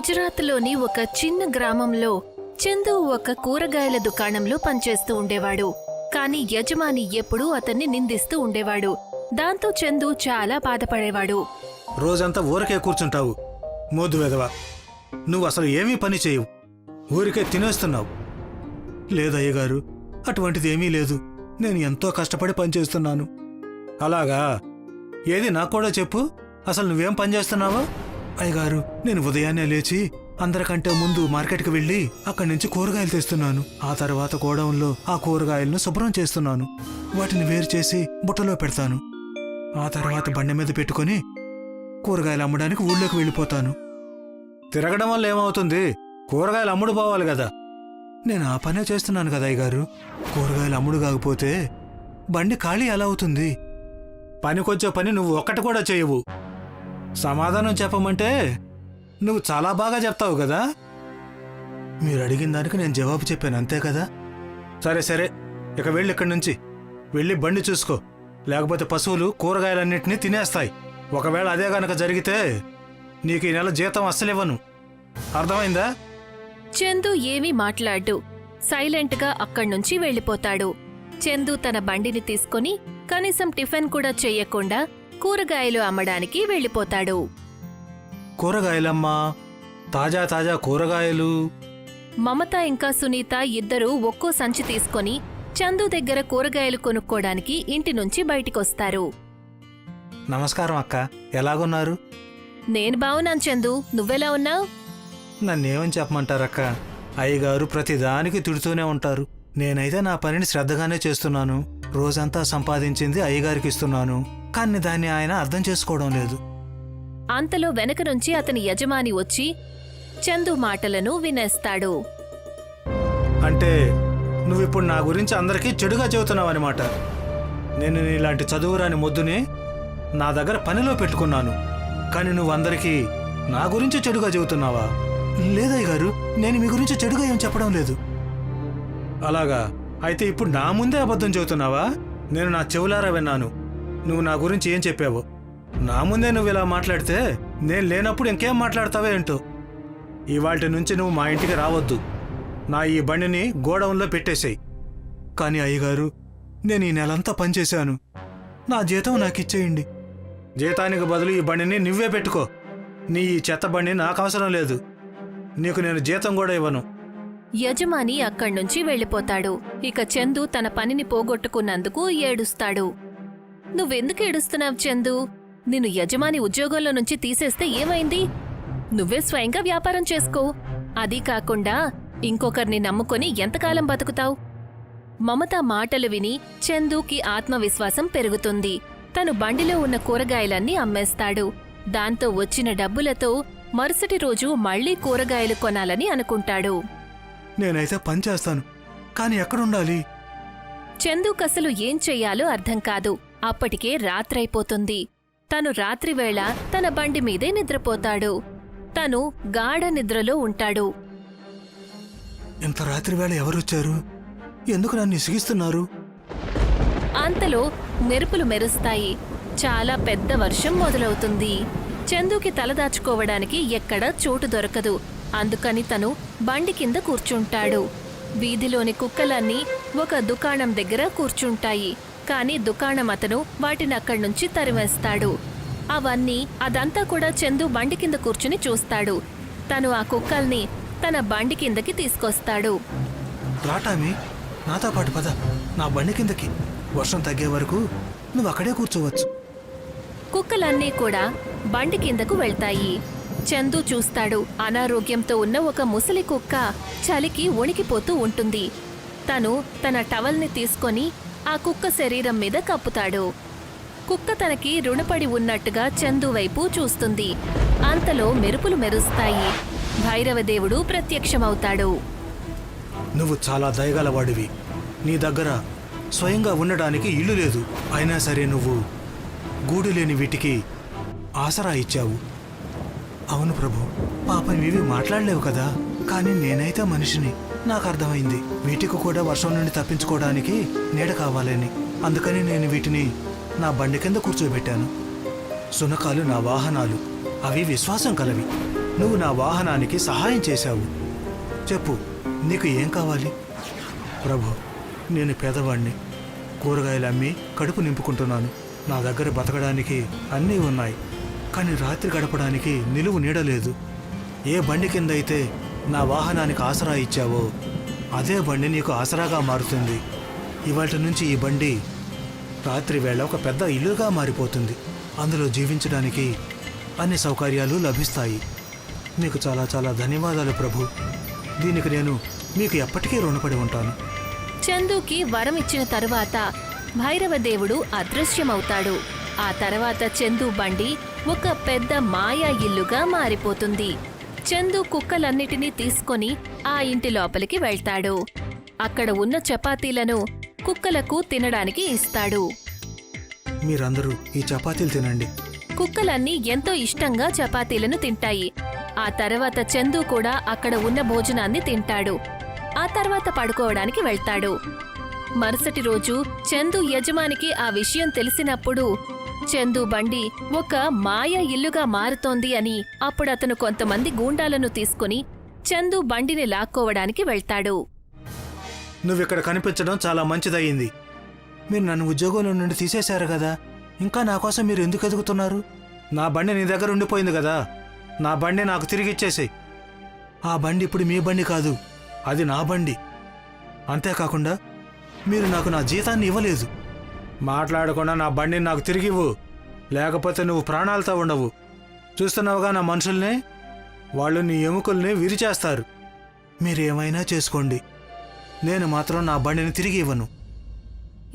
గుజరాత్లోని ఒక చిన్న గ్రామంలో చందు ఒక కూరగాయల దుకాణంలో పనిచేస్తూ ఉండేవాడు. కాని యజమాని ఎప్పుడూ అతన్ని నిందిస్తూ ఉండేవాడు. దాంతో చందు చాలా బాధపడేవాడు. రోజంతా ఊరికే కూర్చుంటావు మోదు వెదవా నువ్వు అసలు ఏమీ పని చేయవు. ఊరికే తినేస్తున్నావు. లేదయ్య గారు అటువంటిది ఏమీ లేదు. నేను ఎంతో కష్టపడి పనిచేస్తున్నాను. అలాగా? ఏది నాకు కూడా చెప్పు. అసలు నువ్వేం పని చేస్తున్నావో? అయ్యగారు నేను ఉదయాన్నే లేచి అందరికంటే ముందు మార్కెట్కి వెళ్ళి అక్కడి నుంచి కూరగాయలు తెస్తున్నాను. ఆ తర్వాత గోడౌన్లో ఆ కూరగాయలను శుభ్రం చేస్తున్నాను. వాటిని వేరు చేసి బుట్టలో పెడతాను. ఆ తర్వాత బండి మీద పెట్టుకొని కూరగాయలు అమ్మడానికి ఊళ్ళోకి వెళ్ళిపోతాను. తిరగడం వల్ల ఏమవుతుంది? కూరగాయలు అమ్ముడు పోవాలి కదా. నేను ఆ పనే చేస్తున్నాను కదా అయ్యగారు. కూరగాయలు అమ్ముడు కాకపోతే బండి ఖాళీ ఎలా అవుతుంది? పనికొచ్చే పని నువ్వు ఒక్కటి కూడా చేయవు. సమాధానం చెప్పమంటే నువ్వు చాలా బాగా చెప్తావు కదా? మీరు అడిగిన దానికి నేను జవాబు చెప్పాను అంతే కదా? సరే సరే. ఇక వెళ్ళి ఇక్కడి నుంచి. వెళ్ళి బండి చూసుకో. లేకపోతే పశువులు కూరగాయలన్నింటినీ తినేస్తాయి. ఒకవేళ అదే గనక జరిగితే నీకు ఈ నెల జీతం అస్సలివ్వను. అర్థమైందా? చందు ఏమీ మాట్లాడ్డు సైలెంట్గా అక్కడ్నుంచి వెళ్ళిపోతాడు. చందు తన బండిని తీసుకొని కనీసం టిఫిన్ కూడా చెయ్యకుండా కూరగాయలు అమ్మడానికి వెళ్ళిపోతాడు. కూరగాయలమ్మా తాజా తాజా కూరగాయలు. మమత ఇంకా సునీత ఇద్దరూ ఒక్కో సంచి తీసుకొని చందు దగ్గర కూరగాయలు కొనుక్కోడానికి ఇంటి నుంచి బయటికొస్తారు. నమస్కారం అక్క ఎలాగున్నారు? నేను బావున్నాను చందు నువ్వెలా ఉన్నావు? నన్నేమని చెప్పమంటారక్క? అయ్యగారు ప్రతిదానికి తిడుతూనే ఉంటారు. నేనైతే నా పనిని శ్రద్ధగానే చేస్తున్నాను. రోజంతా సంపాదించింది అయ్యగారికి ఇస్తున్నాను. కానీ దాన్ని ఆయన అర్థం చేసుకోవడం లేదు. అంతలో వెనక నుంచి అతని యజమాని వచ్చి చందు మాటలను వినేస్తాడు. అంటే నువ్విప్పుడు నా గురించి అందరికీ చెడుగా చెబుతున్నావు అనమాట నేను నీలాంటి చదువురాని మొద్దుని నా దగ్గర పనిలో పెట్టుకున్నాను. కానీ నువ్వు అందరికీ నా గురించి చెడుగా చెబుతున్నావా? లేదయ్య గారు నేను మీ గురించి చెడుగా ఏం చెప్పడం లేదు. అలాగా? అయితే ఇప్పుడు నా ముందే అబద్ధం చెబుతున్నావా? నేను నా చెవులారా విన్నాను. నువ్వు నా గురించి ఏం చెప్పావు? నా ముందే నువ్వు ఇలా మాట్లాడితే నేను లేనప్పుడు ఇంకేం మాట్లాడతావే ఏంటో? ఇవాటి నుంచి నువ్వు మా ఇంటికి రావద్దు. నా ఈ బండిని గోడౌన్లో పెట్టేశాయి కానీ అయ్యగారు నేను ఈ నెలంతా పనిచేశాను. నా జీతం నాకు ఇచ్చేయండి. జీతానికి బదులు ఈ బండిని నువ్వే పెట్టుకో. నీ ఈ చెత్త బండి నాకు అవసరం లేదు. నీకు నేను జీతం కూడా ఇవ్వను. యజమాని అక్కడ్నుంచి వెళ్ళిపోతాడు. ఇక చందు తన పనిని పోగొట్టుకున్నందుకు ఏడుస్తాడు. నువ్వెందుకు ఏడుస్తున్నావు చందు? నిన్ను యజమాని ఉద్యోగంలో నుంచి తీసేస్తే ఏమైంది? నువ్వే స్వయంగా వ్యాపారం చేసుకో. అదీ కాకుండా ఇంకొకరిని నమ్ముకొని ఎంతకాలం బతుకుతావు? మమత మాటలు విని చందుకి ఆత్మవిశ్వాసం పెరుగుతుంది. తను బండిలో ఉన్న కూరగాయలన్నీ అమ్మేస్తాడు. దాంతో వచ్చిన డబ్బులతో మరుసటి రోజు మళ్ళీ కూరగాయలు కొనాలని అనుకుంటాడు. నేనైతే పని చేస్తాను. కానీ ఎక్కడుండాలి? చందుకసలు ఏం చెయ్యాలో అర్థం కాదు. అప్పటికే రాత్రైపోతుంది. తను రాత్రివేళ తన బండి మీదే నిద్రపోతాడు. తను గాఢ నిద్రలో ఉంటాడు. ఇంత రాత్రి వేళ ఎవరొచ్చారు? ఎందుకు నన్ను ఇసిగిస్తున్నారు? అంతలో మెరుపులు మెరుస్తాయి. చాలా పెద్ద వర్షం మొదలవుతుంది. చందుకి తలదాచుకోవడానికి ఎక్కడా చోటు దొరకదు. అందుకని తను బండి కింద కూర్చుంటాడు. వీధిలోని కుక్కలన్నీ ఒక దుకాణం దగ్గర కూర్చుంటాయి. కాని దుకాణం అతను వాటిని అక్కడి నుంచి తరివేస్తాడు అవన్నీ అదంతా కూడా చందు బండి కింద కూర్చుని చూస్తాడు. తను ఆ కుక్కల్ని తన బండి కిందకి తీసుకొస్తాడు. రాటామి నాతో పాటు పద. నా బండి కిందకి. వర్షం తగ్గే వరకు నువ్వు అక్కడే కూర్చోవచ్చు. కుక్కలన్నీ కూడా బండి కిందకు వెళ్తాయి. చందు చూస్తాడు అనారోగ్యంతో ఉన్న ఒక ముసలి కుక్క చలికి వణికిపోతూ ఉంటుంది. తను తన టవల్ని తీసుకొని ఆ కుక్క శరీరం మీద కప్పుతాడు. కుక్క తనకి రుణపడి ఉన్నట్టుగా చందు వైపు చూస్తుంది. అంతలో మెరుపులు మెరుస్తాయి. భైరవదేవుడు ప్రత్యక్షమవుతాడు. నువ్వు చాలా దయగలవాడివి. నీ దగ్గర స్వయంగా ఉండడానికి ఇల్లు లేదు. అయినా సరే నువ్వు గూడు లేని వీటికి ఆసరా ఇచ్చావు. అవును ప్రభు పాపం ఇవి మాట్లాడలేవు కదా? కానీ నేనైతే మనిషిని. నాకు అర్థమైంది. వీటికి కూడా వర్షం నుండి తప్పించుకోవడానికి నీడ కావాలని. అందుకని నేను వీటిని నా బండి కింద కూర్చోబెట్టాను. సునకాలు నా వాహనాలు. అవి విశ్వాసం కలవి. నువ్వు నా వాహనానికి సహాయం చేశావు. చెప్పు నీకు ఏం కావాలి? ప్రభు నేను పేదవాణ్ణి. కూరగాయలు అమ్మి కడుపు నింపుకుంటున్నాను. నా దగ్గర బతకడానికి అన్నీ ఉన్నాయి. కానీ రాత్రి గడపడానికి నిలువు నీడలేదు ఏ బండి కింద అయితే నా వాహనానికి ఆసరా ఇచ్చావో అదే బండి నీకు ఆసరాగా మారుతుంది. ఇవాటి నుంచి ఈ బండి రాత్రి వేళ ఒక పెద్ద ఇల్లుగా మారిపోతుంది. అందులో జీవించడానికి అన్ని సౌకర్యాలు లభిస్తాయి. మీకు చాలా చాలా ధన్యవాదాలు ప్రభు. దీనికి నేను మీకు ఎప్పటికీ రుణపడి ఉంటాను. చందుకి వరం ఇచ్చిన తరువాత భైరవదేవుడు అదృశ్యమవుతాడు. ఆ తర్వాత చందు బండి ఒక పెద్ద మాయా ఇల్లుగా మారిపోతుంది. చందు కుక్కలన్నిటినీ తీసుకొని ఆ ఇంటి లోపలికి వెళ్తాడు. అక్కడ ఉన్న చపాతీలను కుక్కలకు తినడానికి ఇస్తాడు. మీరందరూ ఈ చపాతీలు తినండి. కుక్కలన్నీ ఎంతో ఇష్టంగా చపాతీలను తింటాయి. ఆ తర్వాత చందు కూడా అక్కడ ఉన్న భోజనాన్ని తింటాడు. ఆ తర్వాత పడుకోవడానికి వెళ్తాడు. మరుసటి రోజు చందు యజమానికి ఆ విషయం తెలిసినప్పుడు చందు బండి ఒక మాయ ఇల్లుగా మారుతోంది అని అప్పుడు అతను కొంతమంది గూండాలను తీసుకుని చందు బండిని లాక్కోవడానికి వెళ్తాడు. నువ్విక్కడ కనిపించడం చాలా మంచిదయ్యింది. మీరు నన్ను ఉద్యోగంలో నుండి తీసేశారు కదా. ఇంకా నా కోసం మీరు ఎందుకు ఎదుగుతున్నారు? నా బండి నీ దగ్గర ఉండిపోయింది కదా. నా బండి నాకు తిరిగి ఇచ్చేసేయ్ ఆ బండి ఇప్పుడు మీ బండి కాదు. అది నా బండి. అంతేకాకుండా మీరు నాకు నా జీతాన్ని ఇవ్వలేదు. మాట్లాడకుండా నా బండిని నాకు తిరిగి ఇవ్వు లేకపోతే నువ్వు ప్రాణాలతో ఉండవు. చూస్తున్నావుగా నా మనుషుల్ని? వాళ్ళు నీ ఎముకల్ని విరిచేస్తారు. మీరేమైనా చేసుకోండి. నేను మాత్రం నా బండిని తిరిగి ఇవ్వను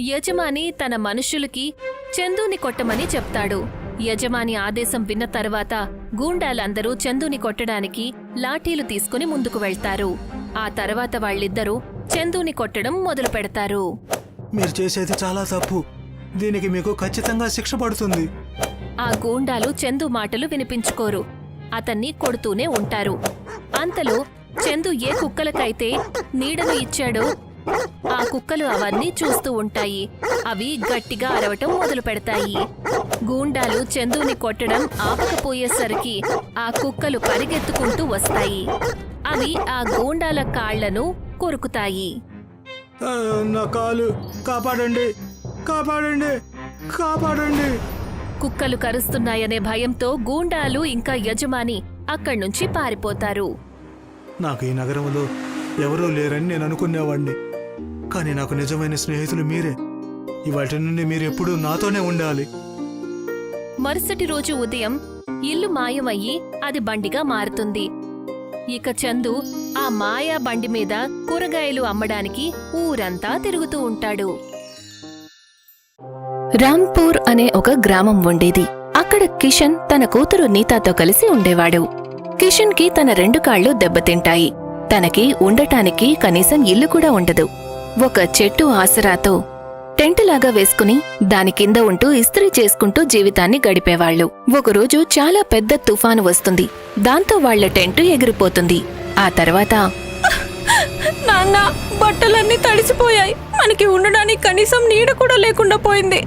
యజమాని తన మనుషులకి చందుని కొట్టమని చెప్తాడు. యజమాని ఆదేశం విన్న తర్వాత గూండాలందరూ చందుని కొట్టడానికి లాఠీలు తీసుకుని ముందుకు వెళ్తారు. ఆ తర్వాత వాళ్ళిద్దరూ చందుని కొట్టడం మొదలు పెడతారు మీరు చేసేది చాలా తప్పు. దీనికి మీకు ఖచ్చితంగా శిక్ష పడుతుంది. ఆ గూండాలు చందు మాటలు వినిపించుకోరు. అతన్ని కొడుతూనే ఉంటారు. అంతలో చందు ఏ కుక్కలకైతే నీడను ఇచ్చాడో ఆ కుక్కలు అవన్నీ చూస్తూ ఉంటాయి. అవి గట్టిగా అరవటం మొదలు పెడతాయి గూండాలు చందుని కొట్టడం ఆపకపోయేసరికి ఆ కుక్కలు పరిగెత్తుకుంటూ వస్తాయి. అవి ఆ గూండాల కాళ్ళను కొరుకుతాయి. నా కాలు కాపాడండి. కాపాడండి. కాపాడండి. కుక్కలు కరుస్తున్నాయనే భయంతో గూండాలు ఇంకా యజమాని అక్కడ్నుంచి పారిపోతారు. నాకు ఈ నగరంలో ఎవరూ లేరని నేను అనుకునేవాణ్ణి. కానీ నాకు నిజమైన స్నేహితులు మీరే. ఇవాటి నుండి మీరు ఎప్పుడూ నాతోనే ఉండాలి. మరుసటి రోజు ఉదయం ఇల్లు మాయమయ్యి అది బండిగా మారుతుంది. ఇక చందు ఆ మాయా బండి మీద కూరగాయలు అమ్మడానికి ఊరంతా తిరుగుతూ ఉంటాడు. రాంపూర్ అనే ఒక గ్రామం ఉండేది. అక్కడ కిషన్ తన కూతురు నీతాతో కలిసి ఉండేవాడు. కిషన్కి తన రెండు కాళ్ళు దెబ్బతింటాయి. తనకి ఉండటానికి కనీసం ఇల్లు కూడా ఉండదు. ఒక చెట్టు ఆసరాతో టెంటులాగా వేసుకుని దాని కింద ఉంటూ ఇస్త్రీ చేసుకుంటూ జీవితాన్ని గడిపేవాళ్ళు ఒకరోజు చాలా పెద్ద తుఫాను వస్తుంది. దాంతో వాళ్ళ టెంటు ఎగిరిపోతుంది. ఆ తర్వాత నాన్న బట్టలన్నీ తడిసిపోయాయి. మనకి ఉండడానికి కనీసం నీడ కూడా లేకుండా పోయింది.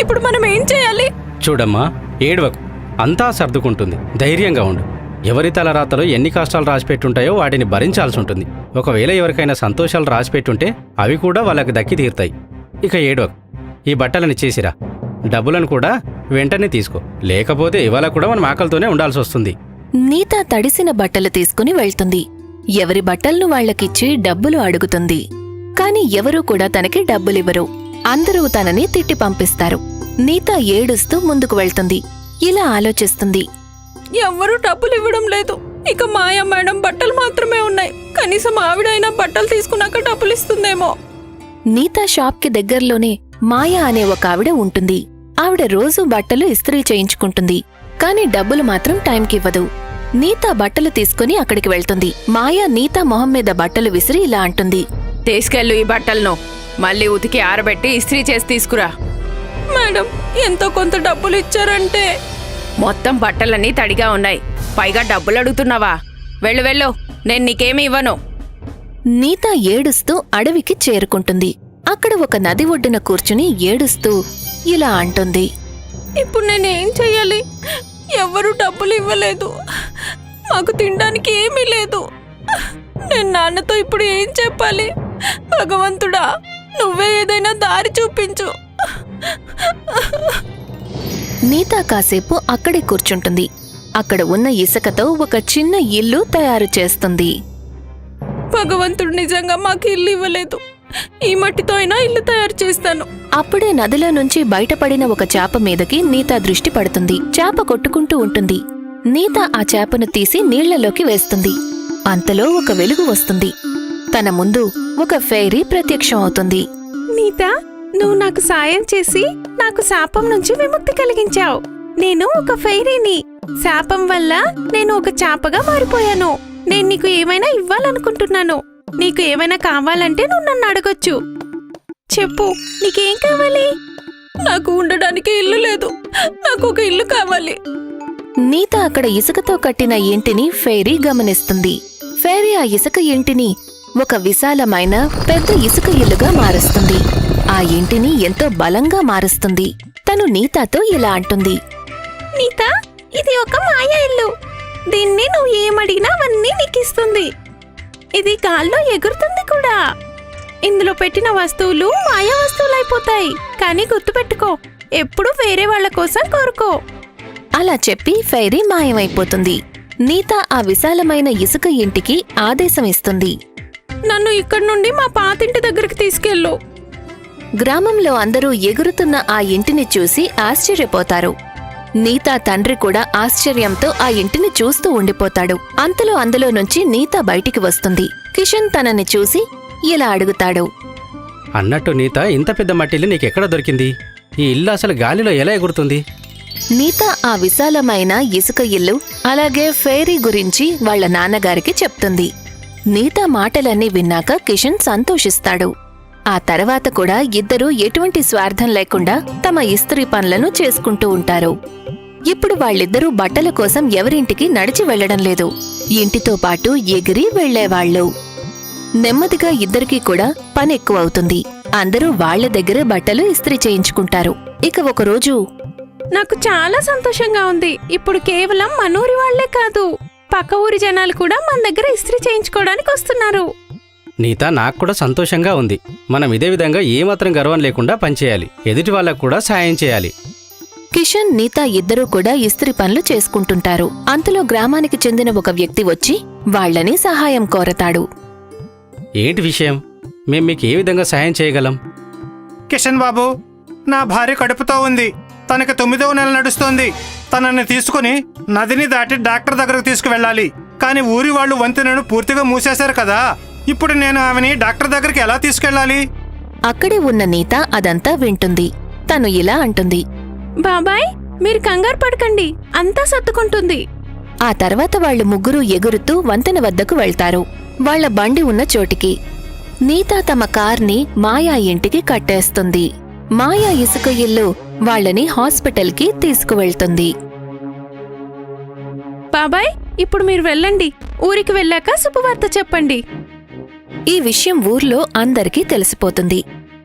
ఇప్పుడు మనం ఏం చేయాలి? చూడమ్మా ఏడవకు. అంతా సర్దుకుంటుంది. ధైర్యంగా ఉండు. ఎవరి తలరాతలో ఎన్ని కష్టాలు రాసిపెట్టుంటాయో వాటిని భరించాల్సి ఉంటుంది. ఒకవేళ ఎవరికైనా సంతోషాలు రాసిపెట్టుంటే అవి కూడా వాళ్ళకి దక్కి తీరుతాయి. ఇక ఏడవకు. ఈ బట్టలను చేసిరా. డబ్బులను కూడా వెంటనే తీసుకో. లేకపోతే ఇవాళ కూడా మనం ఆకలితోనే ఉండాల్సి వస్తుంది. నీత తడిసిన బట్టలు తీసుకుని వెళ్తుంది. ఎవరి బట్టలను వాళ్ళకిచ్చి డబ్బులు అడుగుతుంది. కాని ఎవరూ కూడా తనకి డబ్బులివ్వరు. అందరూ తనని తిట్టి పంపిస్తారు. నీత ఏడుస్తూ ముందుకు వెళ్తుంది. ఇలా ఆలోచిస్తుంది. ఎవ్వరూ డబ్బులు ఇవ్వడం లేదు. ఇక మాయా మేడం బట్టలు మాత్రమే ఉన్నాయి. కనీసం ఆవిడైనా బట్టలు తీసుకున్నాక డబ్బులు ఇస్తుందేమో నీతా షాప్కి దగ్గరలోనే మాయా అనే ఒక ఆవిడ ఉంటుంది. ఆవిడ రోజూ బట్టలు ఇస్త్రీ చేయించుకుంటుంది. కాని డబ్బులు మాత్రం టైంకివ్వదు. నీతా బట్టలు తీసుకుని అక్కడికి వెళ్తుంది. మాయా నీతా మొహం మీద బట్టలు విసిరి ఇలా అంటుంది. తీసుకెళ్ళు ఈ బట్టలను. మళ్ళీ ఉతికి ఆరబెట్టి ఇస్త్రీ చేసి తీసుకురా. మేడం ఎంతో కొంత డబ్బులు ఇచ్చారంటే. మొత్తం బట్టలన్నీ తడిగా ఉన్నాయి. పైగా డబ్బులు అడుగుతున్నావా? వెళ్ళు వెళ్ళు. నేను నీకేమి ఇవ్వను. నీత ఏడుస్తూ అడవికి చేరుకుంటుంది. అక్కడ ఒక నది ఒడ్డున కూర్చుని ఏడుస్తూ ఇలా అంటుంది. ఇప్పుడు నేనేం చెయ్యాలి? ఎవ్వరూ డబ్బులు ఇవ్వలేదు. మాకు తినడానికి ఏమీ లేదు. నేను నాన్నతో ఇప్పుడు ఏం చెప్పాలి? భగవంతుడా నువ్వే ఏదైనా దారి చూపించు. నీత కాసేపు అక్కడే కూర్చుంటుంది. అక్కడ ఉన్న ఇసుకతో ఒక చిన్న ఇల్లు తయారు చేస్తుంది. భగవంతుడు నిజంగా మాకు ఇల్లు ఇవ్వలేదు. ఈ మట్టితో అయినా ఇల్లు తయారు చేస్తాను. అప్పుడే నదిలో నుంచి బయటపడిన ఒక చేప మీదకి నీత దృష్టి పడుతుంది. చేప కొట్టుకుంటూ ఉంటుంది. నీత ఆ చేపను తీసి నీళ్ళలోకి వేస్తుంది. అంతలో ఒక వెలుగు వస్తుంది. తన ముందు ఒక ఫెయిరీ ప్రత్యక్షం అవుతుంది. నీత నువ్వు నాకు సాయం చేసి నాకు శాపం నుంచి విముక్తి కలిగించావు. నేను ఒక ఫైరీని శాపం వల్ల నేను ఒక చాపగా మారిపోయాను. నేను నీకు ఏమైనా ఇవ్వాలనుకుంటున్నాను. నీకు ఏమైనా కావాలంటే నువ్వు నన్ను అడగొచ్చు. చెప్పు నీకేం కావాలి? నాకు ఉండడానికి ఇల్లు లేదు. నాకు ఒక ఇల్లు కావాలి. నీత అక్కడ ఇసుకతో కట్టిన ఇంటిని ఫెయిరీ గమనిస్తుంది. ఫెయిరీ ఆ ఇసుక ఇంటిని ఒక విశాలమైన పెద్ద ఇసుక ఇల్లుగా మారుస్తుంది. ఆ ఇంటిని ఎంతో బలంగా మారుస్తుంది. తను నీతాతో ఇలా అంటుంది. నీత ఇది ఒక మాయా ఇల్లు. దీన్ని నువ్వు ఏమడిగినా అవన్నీ నీకిస్తుంది. ఇది గాల్లో ఎగురుతుంది కూడా. ఇందులో పెట్టిన వస్తువులు మాయా వస్తువులైపోతాయి. కానీ గుర్తుపెట్టుకో ఎప్పుడు వేరే వాళ్ళ కోసం కోరుకో. అలా చెప్పి ఫైరీ మాయమైపోతుంది. నీత ఆ విశాలమైన ఇసుక ఇంటికి ఆదేశం ఇస్తుంది. నన్ను ఇక్కడి నుండి మా పాతింటి దగ్గరికి తీసుకెళ్ళు. గ్రామంలో అందరూ ఎగురుతున్న ఆ ఇంటిని చూసి ఆశ్చర్యపోతారు. నీతా తండ్రి కూడా ఆశ్చర్యంతో ఆ ఇంటిని చూస్తూ ఉండిపోతాడు. అంతలో అందులో నుంచి నీత బయటికి వస్తుంది. కిషన్ తనని చూసి ఇలా అడుగుతాడు. అన్నట్టు నీత ఇంత పెద్ద మట్టిల్లు నీకెక్కడ దొరికింది? ఈ ఇల్లు అసలు గాలిలో ఎలా ఎగురుతుంది? నీత ఆ విశాలమైన ఇసుక ఇల్లు అలాగే ఫెయిరీ గురించి వాళ్ళ నాన్నగారికి చెప్తుంది. నీత మాటలన్నీ విన్నాక కిషన్ సంతోషిస్తాడు. ఆ తర్వాత కూడా ఇద్దరూ ఎటువంటి స్వార్థం లేకుండా తమ ఇస్త్రీ పనులను చేసుకుంటూ ఉంటారు. ఇప్పుడు వాళ్ళిద్దరూ బట్టల కోసం ఎవరింటికి నడిచి వెళ్ళడం లేదు. ఇంటితో పాటు ఎగిరి వెళ్ళేవాళ్ళు నెమ్మదిగా ఇద్దరికీ కూడా పని ఎక్కువవుతుంది. అందరూ వాళ్ళ దగ్గర బట్టలు ఇస్త్రీ చేయించుకుంటారు. ఇక ఒకరోజు నాకు చాలా సంతోషంగా ఉంది. ఇప్పుడు కేవలం మనూరి వాళ్ళే కాదు పక్క ఊరి జనాలు కూడా మన దగ్గర ఇస్త్రీ చేయించుకోవడానికి వస్తున్నారు. నీత నాకు కూడా సంతోషంగా ఉంది. మనం ఇదే విధంగా ఏమాత్రం గర్వం లేకుండా పనిచేయాలి. ఎదుటి వాళ్ళకు కూడా సాయం చేయాలి. కిషన్ నీతా ఇద్దరూ కూడా ఇస్త్రీ పనులు చేసుకుంటుంటారు. అంతలో గ్రామానికి చెందిన ఒక వ్యక్తి వచ్చి వాళ్ళని సహాయం కోరతాడు. ఏంటి విషయం? మేం మీకు ఏ విధంగా సాయం చేయగలం? కిషన్ బాబు నా భార్య కడుపుతో ఉంది. తనకి తొమ్మిదవ నెల నడుస్తోంది. తనని తీసుకుని నదిని దాటి డాక్టర్ దగ్గరకు తీసుకువెళ్ళాలి. కానీ ఊరి వాళ్ళు వంతెనను పూర్తిగా మూసేశారు కదా. ఇప్పుడు నేను ఆమెని డాక్టర్ దగ్గరికి ఎలా తీసుకెళ్ళాలి? అక్కడే ఉన్న నీత అదంతా వింటుంది. తను ఇలా అంటుంది. బాబాయ్ మీరు కంగారు పడకండి. అంతా సర్దుకుంటుంది. ఆ తర్వాత వాళ్ళు ముగ్గురు ఎగురుతూ వంతెన వద్దకు వెళ్తారు. వాళ్ళ బండి ఉన్న చోటికి. నీత తమ కార్ని మాయా ఇంటికి కట్టేస్తుంది. మాయా ఇసుక ఇల్లు వాళ్ళని హాస్పిటల్కి తీసుకువెళ్తుంది. బాబాయ్ ఇప్పుడు మీరు వెళ్ళండి. ఊరికి వెళ్ళాక శుభవార్త చెప్పండి. ఈ విషయం ఊర్లో అందరికీ తెలిసిపోతుంది.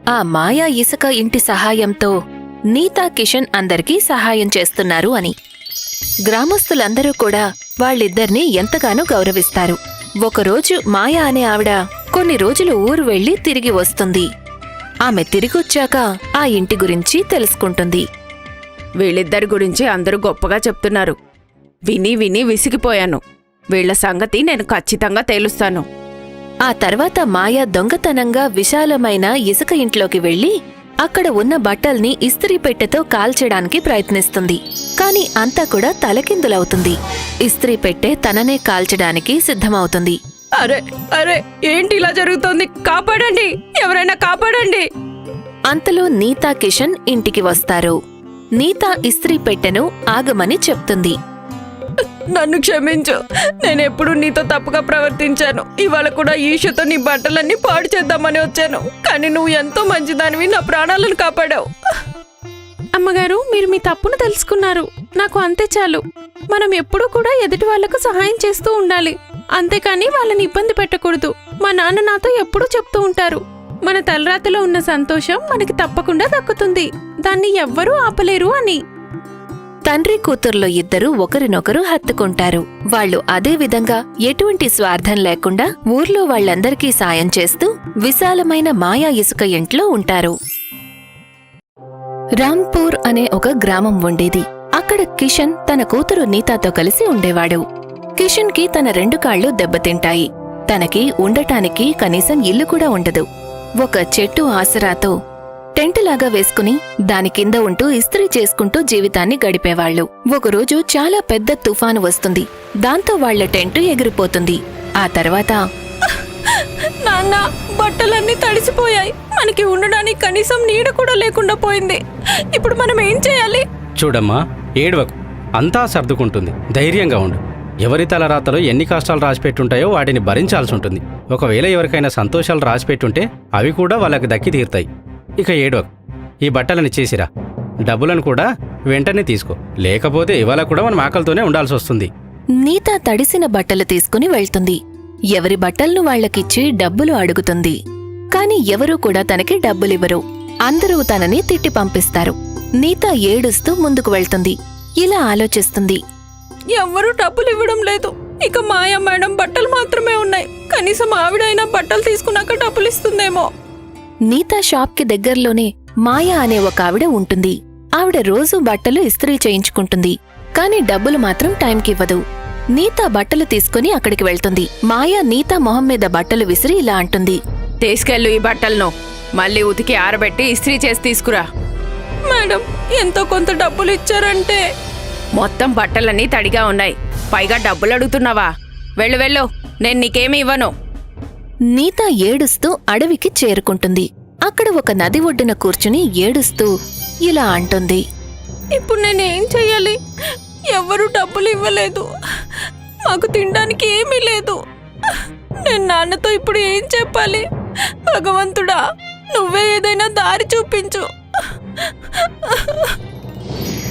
ఆ మాయా ఇసుక ఇంటి సహాయంతో నీతా కిషన్ అందరికీ సహాయం చేస్తున్నారు అని. గ్రామస్తులందరూ కూడా వాళ్ళిద్దర్నీ ఎంతగానో గౌరవిస్తారు. ఒకరోజు మాయా అనే ఆవిడ కొన్ని రోజులు ఊరు వెళ్ళి తిరిగి వస్తుంది. ఆమె తిరిగొచ్చాక ఆ ఇంటి గురించి తెలుసుకుంటుంది. వీళ్ళిద్దరి గురించి అందరూ గొప్పగా చెప్తున్నారు. విని విని విసిగిపోయాను. వీళ్ళ సంగతి నేను ఖచ్చితంగా తేలుస్తాను. ఆ తర్వాత మాయా దొంగతనంగా విశాలమైన ఇసుక ఇంట్లోకి వెళ్ళి అక్కడ ఉన్న బట్టల్ని ఇస్త్రీ పెట్టెతో కాల్చడానికి ప్రయత్నిస్తుంది. కాని అంతా కూడా తలకిందులవుతుంది. ఇస్త్రీ పెట్టె తననే కాల్చడానికి సిద్ధమవుతుంది. అరే అరే ఏంటి ఇలా జరుగుతోంది? కాపాడండి! ఎవరైనా కాపాడండి! అంతలో నీతా కిషన్ ఇంటికి వస్తారు. నీతా ఇస్త్రీ పెట్టెను ఆగమని చెప్తుంది. నన్ను క్షమించు. నేను ఎప్పుడు నీతో తప్పుగా ప్రవర్తించాను. ఇవాళ కూడా ఈషతో నీ బట్టలన్నీ పాడు చేద్దామని వచ్చాను. కానీ నువ్వు ఎంతో మంచిదానివి నా ప్రాణాలను కాపాడావు. అమ్మగారు మీరు మీ తప్పును తెలుసుకున్నారు. నాకు అంతే చాలు. మనం ఎప్పుడూ కూడా ఎదుటి వాళ్ళకు సహాయం చేస్తూ ఉండాలి. అంతేకాని వాళ్ళని ఇబ్బంది పెట్టకూడదు. మా నాన్న నాతో ఎప్పుడూ చెప్తూ ఉంటారు. మన తలరాతలో ఉన్న సంతోషం మనకి తప్పకుండా దక్కుతుంది. దాన్ని ఎవ్వరూ ఆపలేరు అని. తండ్రి కూతుర్లో ఇద్దరూ ఒకరినొకరు హత్తుకుంటారు. వాళ్ళు అదే విధంగా ఎటువంటి స్వార్థం లేకుండా ఊర్లో వాళ్ళందరికీ సాయం చేస్తూ విశాలమైన మాయా ఇసుక ఇంట్లో ఉంటారు. రాంపూర్ అనే ఒక గ్రామం ఉండేది. అక్కడ కిషన్ తన కూతురు నీతాతో కలిసి ఉండేవాడు. కిషన్కి తన రెండు కాళ్ళు దెబ్బతింటాయి. తనకి ఉండటానికి కనీసం ఇల్లు కూడా ఉండదు. ఒక చెట్టు ఆసరాతో టెంటులాగా వేసుకుని దాని కింద ఉంటూ ఇస్త్రీ చేసుకుంటూ జీవితాన్ని గడిపేవాళ్ళు ఒకరోజు చాలా పెద్ద తుఫాను వస్తుంది. దాంతో వాళ్ళ టెంటు ఎగిరిపోతుంది. ఆ తర్వాత నాన్న బట్టలన్నీ తడిసిపోయాయి. మనకి ఉండడానికి కనీసం నీడ కూడా లేకుండా పోయింది. ఇప్పుడు మనం ఏం చేయాలి? చూడమ్మా ఏడవకు. అంతా సర్దుకుంటుంది. ధైర్యంగా ఉండు. ఎవరి తలరాతలో ఎన్ని కష్టాలు రాసిపెట్టుంటాయో వాటిని భరించాల్సి ఉంటుంది. ఒకవేళ ఎవరికైనా సంతోషాలు రాసిపెట్టుంటే అవి కూడా వాళ్ళకి దక్కి తీరుతాయి. ఇక ఏడవకు ఈ బట్టలను చేసిరా. డబ్బులను కూడా వెంటనే తీసుకో. లేకపోతే ఇవాళ కూడా మనం ఆకలితోనే ఉండాల్సి వస్తుంది. నీత తడిసిన బట్టలు తీసుకుని వెళ్తుంది. ఎవరి బట్టలను వాళ్ళకిచ్చి డబ్బులు అడుగుతుంది. కాని ఎవరూ కూడా తనకి డబ్బులివ్వరు. అందరూ తనని తిట్టి పంపిస్తారు. నీత ఏడుస్తూ ముందుకు వెళ్తుంది. ఇలా ఆలోచిస్తుంది. ఎవ్వరూ డబ్బులు ఇవ్వడం లేదు. ఇక మాయా మేడం బట్టలు మాత్రమే ఉన్నాయి. కనీసం ఆవిడైనా బట్టలు తీసుకున్నాక డబ్బులు ఇస్తుందేమో నీతా షాప్కి దగ్గర్లోనే మాయా అనే ఒక ఆవిడ ఉంటుంది. ఆవిడ రోజూ బట్టలు ఇస్త్రీ చేయించుకుంటుంది. కాని డబ్బులు మాత్రం టైంకివ్వదు నీతా బట్టలు తీసుకుని అక్కడికి వెళ్తుంది. మాయా నీతా మొహం మీద బట్టలు విసిరి ఇలా అంటుంది. తీసుకెళ్ళు ఈ బట్టలను. మళ్ళీ ఉతికి ఆరబెట్టి ఇస్త్రీ చేసి తీసుకురా. మేడం ఎంతో కొంత డబ్బులు ఇచ్చారంటే. మొత్తం బట్టలన్నీ తడిగా ఉన్నాయి. పైగా డబ్బులు అడుగుతున్నావా? వెళ్ళు వెళ్ళు. నేను నీకేమి ఇవ్వను. నీత ఏడుస్తూ అడవికి చేరుకుంటుంది. అక్కడ ఒక నది ఒడ్డున కూర్చుని ఏడుస్తూ ఇలా అంటుంది. ఇప్పుడు నేనేం చెయ్యాలి? ఎవరు డబ్బులు ఇవ్వలేదు. మాకు తినడానికి ఏమీ లేదు. నేను నాన్నతో ఇప్పుడు ఏం చెప్పాలి? భగవంతుడా నువ్వే ఏదైనా దారి చూపించు.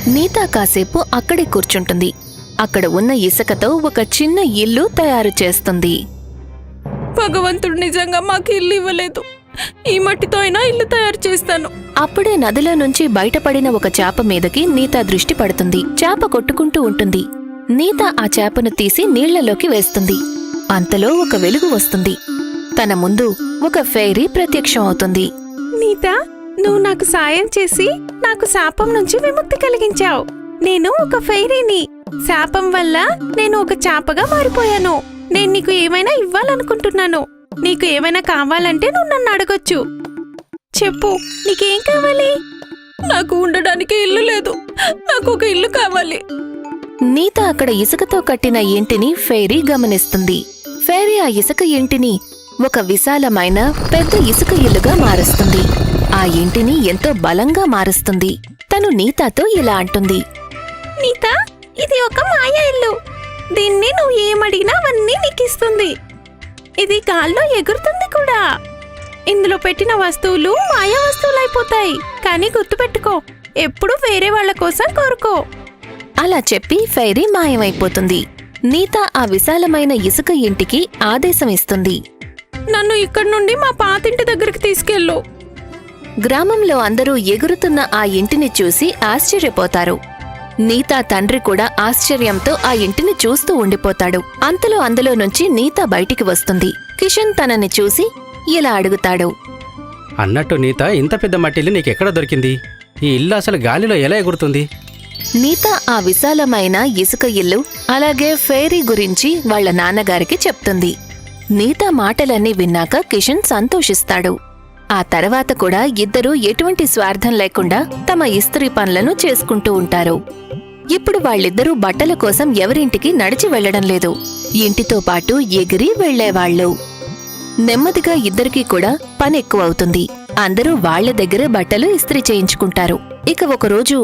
నీత కాసేపు అక్కడే కూర్చుంటుంది. అక్కడ ఉన్న ఇసుకతో ఒక చిన్న ఇల్లు తయారు చేస్తుంది. భగవంతుడు నిజంగా మాకు ఇల్లు ఇవ్వలేదు. ఈ మట్టితో అయినా ఇల్లు తయారు చేస్తాను. అప్పుడే నదిలో నుంచి బయటపడిన ఒక చేప మీదకి నీత దృష్టి పడుతుంది. చేప కొట్టుకుంటూ ఉంటుంది. నీత ఆ చేపను తీసి నీళ్ళలోకి వేస్తుంది. అంతలో ఒక వెలుగు వస్తుంది. తన ముందు ఒక ఫెయిరీ ప్రత్యక్షం అవుతుంది. నీత నువ్వు నాకు సాయం చేసి నాకు శాపం నుంచి విముక్తి కలిగించావు. నేను ఒక ఫైరీని శాపం వల్ల నేను ఒక చాపగా మారిపోయాను. నేను నీకు ఏమైనా ఇవ్వాలనుకుంటున్నాను నీకు ఏమైనా కావాలంటే నువ్వు నన్ను అడగొచ్చు. చెప్పు నీకేం కావాలి? నాకు ఉండడానికి ఇల్లు లేదు. నాకు ఒక ఇల్లు కావాలి. నీత అక్కడ ఇసుకతో కట్టిన ఇంటిని ఫెయిరీ గమనిస్తుంది. ఫెయిరీ ఆ ఇసుక ఇంటిని ఒక విశాలమైన పెద్ద ఇసుక ఇల్లుగా మారుస్తుంది. ఆ ఇంటిని ఎంతో బలంగా మారుస్తుంది. తను నీతాతో ఇలా అంటుంది. నీత ఇది ఒక మాయా ఇల్లు. దీన్ని నువ్వు ఏమడిగినా అవన్నీ నీకు ఇస్తుంది ఇది గాల్లో ఎగురుతుంది కూడా. ఇందులో పెట్టిన వస్తువులు మాయా వస్తువులు అయిపోతాయి కానీ గుర్తుపెట్టుకో ఎప్పుడు వేరే వాళ్ళ కోసం కోరుకో. అలా చెప్పి ఫైరీ మాయమైపోతుంది. నీత ఆ విశాలమైన ఇసుక ఇంటికి ఆదేశం ఇస్తుంది. నన్ను ఇక్కడి నుండి మా పాతింటి దగ్గరికి తీసుకెళ్ళు. గ్రామంలో అందరూ ఎగురుతున్న ఆ ఇంటిని చూసి ఆశ్చర్యపోతారు. నీతా తండ్రి కూడా ఆశ్చర్యంతో ఆ ఇంటిని చూస్తూ ఉండిపోతాడు. అంతలో అందులో నుంచి నీత బయటికి వస్తుంది. కిషన్ తనని చూసి ఇలా అడుగుతాడు. అన్నట్టు నీత ఇంత పెద్ద మట్టిల్లు నీకెక్కడ దొరికింది? ఈ ఇల్లు అసలు గాలిలో ఎలా ఎగురుతుంది? నీత ఆ విశాలమైన ఇసుక ఇల్లు అలాగే ఫెయిరీ గురించి వాళ్ళ నాన్నగారికి చెప్తుంది. నీత మాటలన్నీ విన్నాక కిషన్ సంతోషిస్తాడు. ఆ తర్వాత కూడా ఇద్దరూ ఎటువంటి స్వార్థం లేకుండా తమ ఇస్త్రీ పనులను చేసుకుంటూ ఉంటారు. ఇప్పుడు వాళ్ళిద్దరూ బట్టల కోసం ఎవరింటికి నడిచి వెళ్ళడం లేదు. ఇంటితో పాటు ఎగిరి వెళ్ళేవాళ్ళు నెమ్మదిగా ఇద్దరికీ కూడా పని ఎక్కువవుతుంది. అందరూ వాళ్ళ దగ్గరే బట్టలు ఇస్త్రీ చేయించుకుంటారు. ఇక ఒకరోజు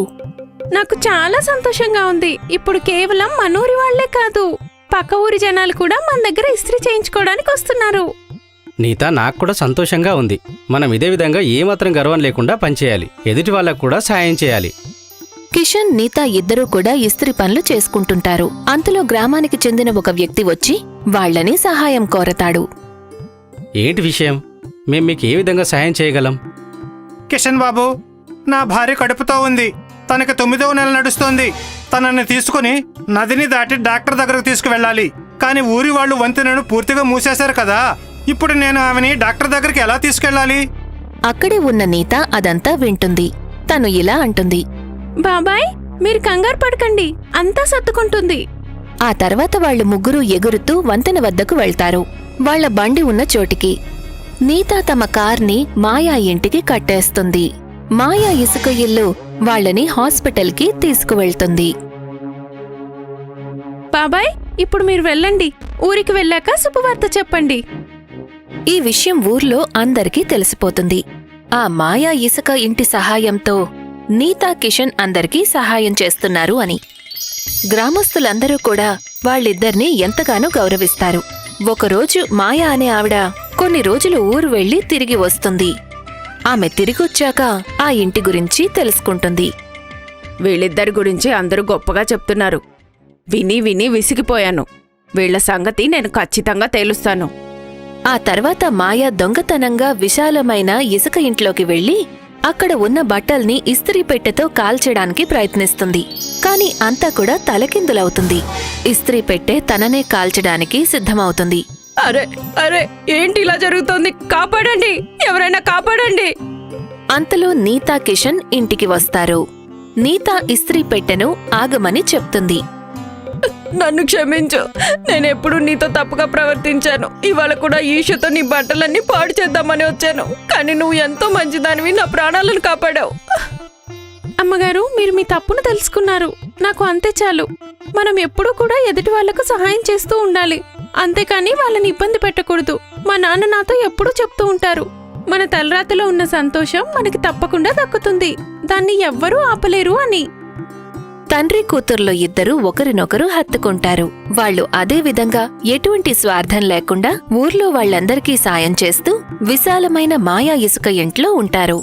నాకు చాలా సంతోషంగా ఉంది. ఇప్పుడు కేవలం మనూరి వాళ్ళే కాదు పక్క ఊరి జనాలు కూడా మన దగ్గర ఇస్త్రీ చేయించుకోవడానికి వస్తున్నారు. నీత నాకు కూడా సంతోషంగా ఉంది. మనం ఇదే విధంగా ఏమాత్రం గర్వం లేకుండా పనిచేయాలి. ఎదుటి వాళ్ళకు కూడా సాయం చేయాలి. కిషన్ నీతా ఇద్దరూ కూడా ఇస్త్రీ పనులు చేసుకుంటుంటారు. అంతలో గ్రామానికి చెందిన ఒక వ్యక్తి వచ్చి వాళ్ళని సహాయం కోరతాడు. ఏంటి విషయం? మేం మీకు ఏ విధంగా సాయం చేయగలం? కిషన్ బాబు నా భార్య కడుపుతో ఉంది. తనకి తొమ్మిదవ నెల నడుస్తోంది. తనని తీసుకుని నదిని దాటి డాక్టర్ దగ్గరకు తీసుకువెళ్ళాలి. కానీ ఊరి వాళ్ళు వంతెనను పూర్తిగా మూసేశారు కదా. ఇప్పుడు నేను ఆమెని డాక్టర్ దగ్గరికి ఎలా తీసుకెళ్ళాలి? అక్కడే ఉన్న నీత అదంతా వింటుంది. తను ఇలా అంటుంది. బాబాయ్ మీరు కంగారు పడకండి. అంతా సర్దుకుంటుంది. ఆ తర్వాత వాళ్ళు ముగ్గురు ఎగురుతూ వంతెన వద్దకు వెళ్తారు. వాళ్ళ బండి ఉన్న చోటికి. నీత తమ కార్ని మాయా ఇంటికి కట్టేస్తుంది. మాయా ఇసుక ఇల్లు వాళ్ళని హాస్పిటల్కి తీసుకువెళ్తుంది. బాబాయ్ ఇప్పుడు మీరు వెళ్ళండి. ఊరికి వెళ్ళాక శుభవార్త చెప్పండి. ఈ విషయం ఊర్లో అందరికీ తెలిసిపోతుంది. ఆ మాయా ఇసుక ఇంటి సహాయంతో నీతా కిషన్ అందరికీ సహాయం చేస్తున్నారు అని. గ్రామస్తులందరూ కూడా వాళ్ళిద్దరినీ ఎంతగానో గౌరవిస్తారు. ఒకరోజు మాయా అనే ఆవిడ కొన్ని రోజులు ఊరు వెళ్ళి తిరిగి వస్తుంది. ఆమె తిరిగొచ్చాక ఆ ఇంటి గురించి తెలుసుకుంటుంది. వీళ్ళిద్దరి గురించి అందరూ గొప్పగా చెప్తున్నారు. విని విని విసిగిపోయాను. వీళ్ళ సంగతి నేను ఖచ్చితంగా తేలుస్తాను. ఆ తర్వాత మాయా దొంగతనంగా విశాలమైన ఇసుక ఇంట్లోకి వెళ్ళి అక్కడ ఉన్న బట్టల్ని ఇస్త్రీ పెట్టెతో కాల్చడానికి ప్రయత్నిస్తుంది. కాని అంతా కూడా తలకిందులవుతుంది. ఇస్త్రీ పెట్టె తననే కాల్చడానికి సిద్ధమవుతుంది. అరే అరే ఏంటి ఇలా జరుగుతోంది? కాపాడండి! ఎవరైనా కాపాడండి! అంతలో నీతా కిషన్ ఇంటికి వస్తారు. నీతా ఇస్త్రీ పెట్టెను ఆగమని చెప్తుంది. నన్ను క్షమించు. నేను ఎప్పుడు నీతో తప్పుగా ప్రవర్తించాను. ఇవాళ కూడా ఈషతో నీ బట్టలన్నీ పాడు చేద్దామని వచ్చాను. కానీ నువ్వు ఎంతో మంచిదానివి నా ప్రాణాలను కాపాడావు. అమ్మగారు మీరు మీ తప్పును తెలుసుకున్నారు. నాకు అంతే చాలు. మనం ఎప్పుడూ కూడా ఎదుటి వాళ్ళకు సహాయం చేస్తూ ఉండాలి. అంతేకాని వాళ్ళని ఇబ్బంది పెట్టకూడదు. మా నాన్న నాతో ఎప్పుడూ చెప్తూ ఉంటారు. మన తలరాతలో ఉన్న సంతోషం మనకి తప్పకుండా దక్కుతుంది. దాన్ని ఎవ్వరూ ఆపలేరు అని. తండ్రి కూతుర్లో ఇద్దరూ ఒకరినొకరు హత్తుకుంటారు. వాళ్ళు అదే విధంగా ఎటువంటి స్వార్థం లేకుండా ఊర్లో వాళ్ళందరికీ సాయం చేస్తూ విశాలమైన మాయా ఇసుక ఇంట్లో ఉంటారు.